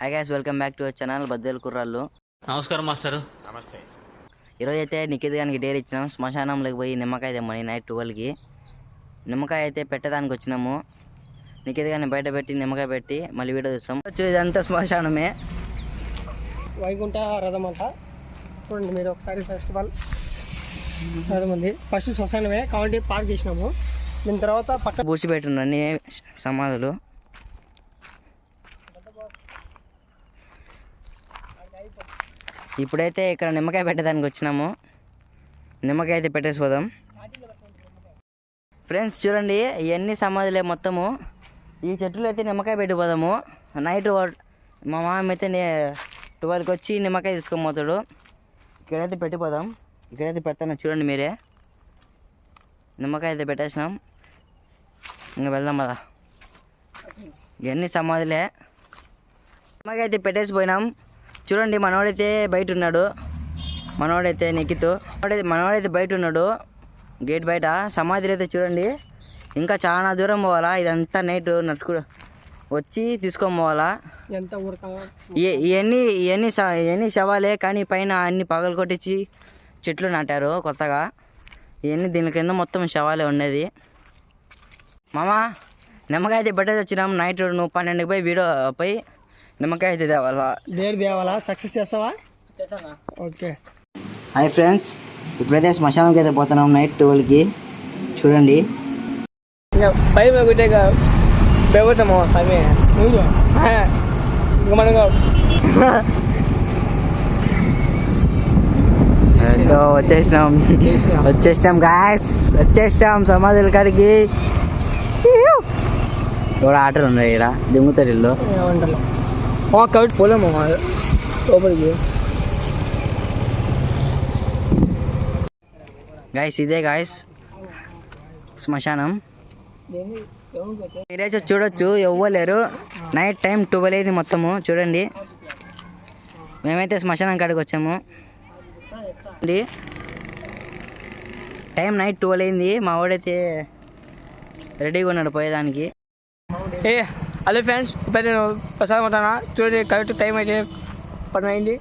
Hi guys welcome back to our channel Baddela కుర్రాళ్ళు నమస్కారం master. ఈరోజు అయితే నిఖిత్ గానికి డేర్ ఇచ్చినాం. శ్మశానంలోకి పోయి నిమ్మకాయ తెమ్మని నైట్ ట్వెల్వ్కి నిమ్మకాయ అయితే పెట్టడానికి వచ్చినాము. నిఖిత్ గారిని బయట పెట్టి నిమ్మకాయ పెట్టి మళ్ళీ వీడియో చూస్తాం వచ్చి ఇదంతా శ్మశానమే. వైకుంఠ రథం అంట చూడండి మీరు ఒకసారి ఫెస్టివల్ రథం ఉంది. ఫస్ట్ శ్మశానమే. కాబట్టి పార్క్ చేసినాము. దీని తర్వాత పక్క పూసి పెట్టున్న అన్ని సమాధులు. ఇప్పుడైతే ఇక్కడ నిమ్మకాయ పెట్టడానికి వచ్చినాము. నిమ్మకాయ అయితే పెట్టేసి పోదాం ఫ్రెండ్స్ చూడండి ఇవన్నీ సమాధిలే మొత్తము. ఈ చెట్టులో అయితే నిమ్మకాయ పెట్టిపోదాము. నైట్ మా మామ అయితే ట్వెల్వ్కి వచ్చి నిమ్మకాయ తీసుకొని పోతాడు. ఇక్కడైతే పెట్టిపోదాం. ఇక్కడైతే పెడతాను చూడండి మీరే. నిమ్మకాయ అయితే పెట్టేసినాం. ఇంకా వెళ్దాం కదా ఇవన్నీ సమాధిలే. నిమ్మకాయ అయితే పెట్టేసి పోయినాం చూడండి మనోడైతే బయట ఉన్నాడు మనోడైతే నెక్కితూ మనోడైతే మనోడైతే బయట ఉన్నాడు గేట్ బయట. సమాధులు అయితే చూడండి. ఇంకా చాలా దూరం పోవాలా? ఇదంతా నైట్ నడుచుకు వచ్చి తీసుకొని పోవాలా? ఇవన్నీ ఇవన్నీ ఇవన్నీ శవాలే కానీ పైన అన్ని పగలు కొట్టించి చెట్లు నాటారు కొత్తగా. ఇవన్నీ దీని కింద మొత్తం శవాలే ఉండేది మామా నిమ్మకాయ అయితే పెట్టేసి వచ్చినాం నైట్ నువ్వు పన్నెండుకి పోయి వీడియో పోయి నిమ్మకాయ అయితే తేవాలా? దేర్ దేవాలా సక్సెస్ చేస్తావా? ఓకే. హాయ్ ఫ్రెండ్స్ ఇప్పుడైతే శ్మశానంకి అయితే పోతున్నాం నైట్ ట్వెల్వ్కి చూడండి. ఇంకా పై ఒకటే పెరుగుతాము సమయ ఇంకా మనం ఇదిగో వచ్చేసినాం. వచ్చేసినాం గాయస్ వచ్చేసాం సమాధుల కాడికి. కూడా ఆటలు ఉన్నాయి ఇక్కడ. దింగుతారు ఇల్లు ఏమంటారు కాబట్టి పోలేము లోపలికి గాయస్ ఇదే గాయస్ శ్మశానం. మీరైతే చూడొచ్చు ఎవ్వలేరు. నైట్ టైం ట్వెల్వ్ అయింది మొత్తము చూడండి. మేమైతే శ్మశానం కాడికి వచ్చాము. అండి టైం నైట్ ట్వెల్వ్ అయింది మా వాడైతే రెడీగా ఉన్నాడు పోయేదానికి. ఏ హలో ఫ్రెండ్స్ ఇప్పుడు నేను ప్రసాదం ఉంటానా చూడండి కరెక్ట్ టైం అయితే పని అయింది.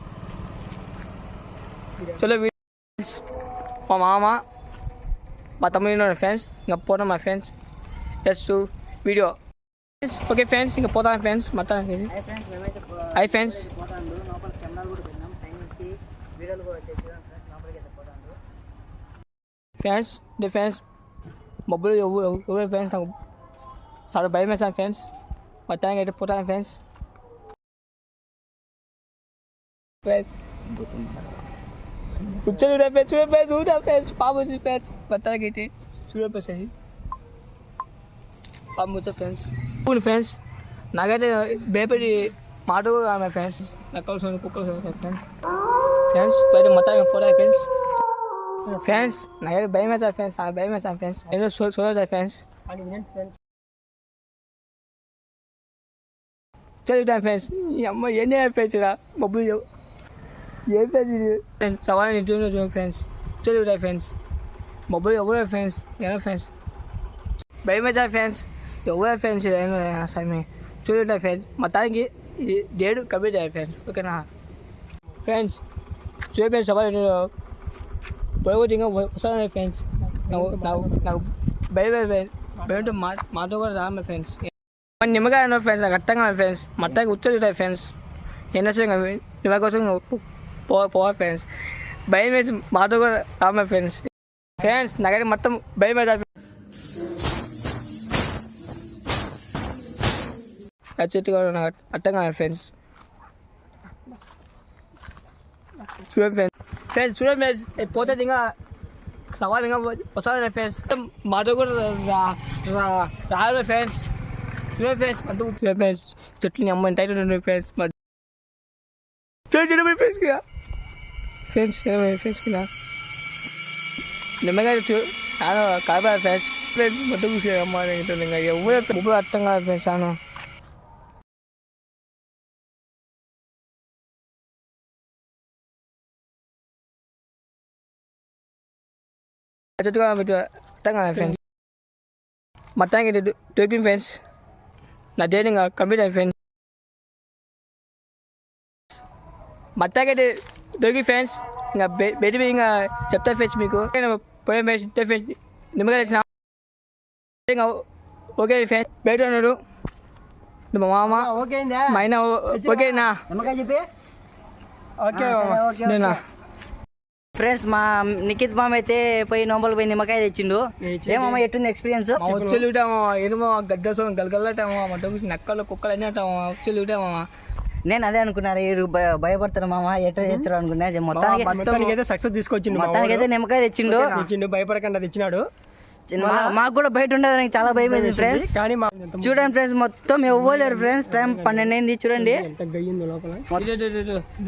చలో ఫ్రెండ్స్ మా మామ మా తమ్ముడు ఉన్నాడు ఫ్రెండ్స్ ఇంకా పోతాం మా friends. Just video okay friends ఇంకా పోతాను ఫ్రెండ్స్ మొత్తానికి. Hi friends friends the friends mobile ఎవరు ఎవరు ఫ్రెండ్స్ నాకు చాలా భయం వేసాను ఫ్రెండ్స్. మొత్తానికి అయితే పోతాను ఫ్రెండ్స్ ఫ్రెండ్స్ కూర్చొని చూడ ఫ్రెండ్స్ చూడ ఫ్రెండ్స్ చూడ ఫ్రెండ్స్ పాము వచ్చి ఫ్రెండ్స్ మొత్తానికి అయితే చూడ ఫ్రెండ్స్ అది పాము వచ్చే ఫ్రెండ్స్ అవును ఫ్రెండ్స్ నాకైతే భయపడి మాట కూడా రాదు ఫ్రెండ్స్ నాకు కావాల్సిన కుక్కలు ఫ్రెండ్స్ ఫ్రెండ్స్ అయితే మొత్తానికి పోతాయి ఫ్రెండ్స్ ఫ్రెండ్స్ నాకైతే భయం వేస్తారు ఫ్రెండ్స్ నాకు భయం వేస్తాను ఫ్రెండ్స్ ఏదో సో చూడవుతాయి ఫ్రెండ్స్ చదువుతాను ఫ్రెండ్స్ ఈ అమ్మ ఏం చేయాలి ఫ్రెండ్స్ ఇలా బొబ్బులు ఏం ఫ్రెండ్స్ ఇది ఫ్రెండ్స్ సవాల్ ఇంట్లో చూడండి ఫ్రెండ్స్ చదువుతాయి ఫ్రెండ్స్ బొబ్బులు ఎవరు ఫ్రెండ్స్ ఎలా ఫ్రెండ్స్ భయమేసారు ఫ్రెండ్స్ ఎవరు ఫ్రెండ్స్ సమయం చూడటం ఫ్రెండ్స్ మొత్తానికి ఇది డేడు కంప్లీట్ అయ్యాయి ఫ్రెండ్స్ ఓకేనా ఫ్రెండ్స్ చూడ ఫ్రెండ్స్ సవాల్ పోయి వస్తాను ఫ్రెండ్స్ నాకు నాకు నాకు భయ భయ భయంతో మా మాతో కూడా రా ఫ్రెండ్స్ మన నిమ్మకాయ అన్న ఫ్రెండ్స్ నాకు అర్థం కాదు ఫ్రెండ్స్ మొత్తానికి ఉచ్చలుంటాయి ఫ్రెండ్స్ ఎన్న నిమ్మ కోసం పో పోవాలి ఫ్రెండ్స్ భయం వేసి మాతో కూడా రామ ఫ్రెండ్స్ ఫ్రెండ్స్ నాకైతే మొత్తం భయం వేసా చెట్టు కూడా నాకు అర్థం కాదు ఫ్రెండ్స్ చూడండి ఫ్రెండ్స్ ఫ్రెండ్స్ చూడండి ఫ్రెండ్స్ ఏ పోతే ఇంకా సవాల్ ఇంకా వస్తాను ఫ్రెండ్స్ మాతో కూడా రా రా రాదు ఫ్రెండ్స్ చూడండి ఫ్రెండ్స్ అంత చూడండి ఫ్రెండ్స్ చెట్లు అమ్మ టైట్ ఉండే ఫ్రెండ్స్ మరి ఫ్రెండ్స్ ఎనభై ఫ్రెండ్స్ కిరా ఫ్రెండ్స్ ఎనభై ఫ్రెండ్స్ కిరా నిమ్మగా చూ చాలా కాపాడు ఫ్రెండ్స్ ఫ్రెండ్స్ మొత్తం కూర్చో అమ్మ ఇంకా ఎవరు ఇప్పుడు అర్థం కాదు ఫ్రెండ్స్ చాలా చెట్టు కాబట్టి అర్థం కాదు ఫ్రెండ్స్ మొత్తానికి టోకింగ్ ఫ్రెండ్స్ నా డేటింగ్ కంప్లీట్ ఫ్రెండ్స్ మొత్తాకైతే దొరికి ఫ్రెండ్స్ ఇంకా బె- బయట పోయి ఇంకా చెప్తా ఫ్రెండ్స్ మీకు. పోయే ఫ్రెండ్స్ ఫ్రెండ్స్ నిమ్మకాయ తెచ్చిన. ఇంకా ఓకే ఫ్రెండ్స్ బయట ఉన్నాడు. మా మామ ఓకే మా ఆయన ఓకేనా ఓకే నేనా ఫ్రెండ్స్ మా నిఖిత్ మామ అయితే పోయి నోంబలు పోయి నిమ్మకాయ తెచ్చిండు. ఏమమ్మా ఎట్టుంది ఎక్స్పీరియన్స్ మా వచ్చేలు ఉంటామా ఏమో గడ్డసం గలగలటామా మా డబ్బు నక్కలు కుక్కలు అన్నీ ఉంటామా వచ్చేలు ఉంటామా నేను అదే అనుకున్నారు వీడు భయ- భయపడతారు మామ ఎట్లా తెచ్చారు అనుకున్నా. మొత్తానికి మొత్తానికి అయితే సక్సెస్ తీసుకొచ్చిండు మొత్తానికి అయితే నిమ్మకాయ తెచ్చిండు. తెచ్చిండు భయపడకుండా తెచ్చినాడు. మాకు కూడా బయట ఉండడానికి చాలా భయం అయింది ఫ్రెండ్స్ చూడండి ఫ్రెండ్స్ మొత్తం ఇవ్వలేరు ఫ్రెండ్స్ టైం పన్నెండు అయింది చూడండి.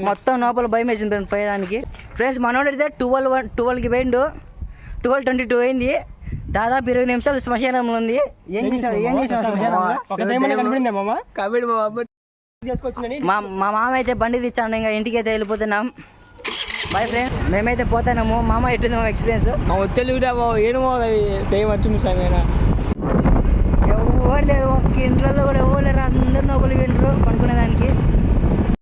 మొత్తం లోపల భయం వేసింది ఫ్రెండ్స్ పోయేదానికి. ఫ్రెండ్స్ మనోడు అయితే ట్వెల్వ్ వన్ ట్వెల్వ్కి పోయిండు. ట్వెల్వ్ ట్వంటీ టూ అయింది. దాదాపు ఇరవై నిమిషాలు శ్మశానంలో ఉంది. ఏం చేసావు ఏం చేసావు మా మామ అయితే బండి తెచ్చాను ఇంకా ఇంటికి అయితే వెళ్ళిపోతున్నాం. బాయ్ ఫ్రెండ్స్ మేమైతే పోతున్నాము మామ ఎట్టుంది మా ఎక్స్పీరియన్స్ వచ్చేలు ఉంటామా ఏమో అది దయ్యం వచ్చింది సమయనా ఎవరు లేదు. ఒక్క ఇంట్లో కూడా ఎవరు లేరు. అందరు నోబులు వింటారు పనుకునేదానికి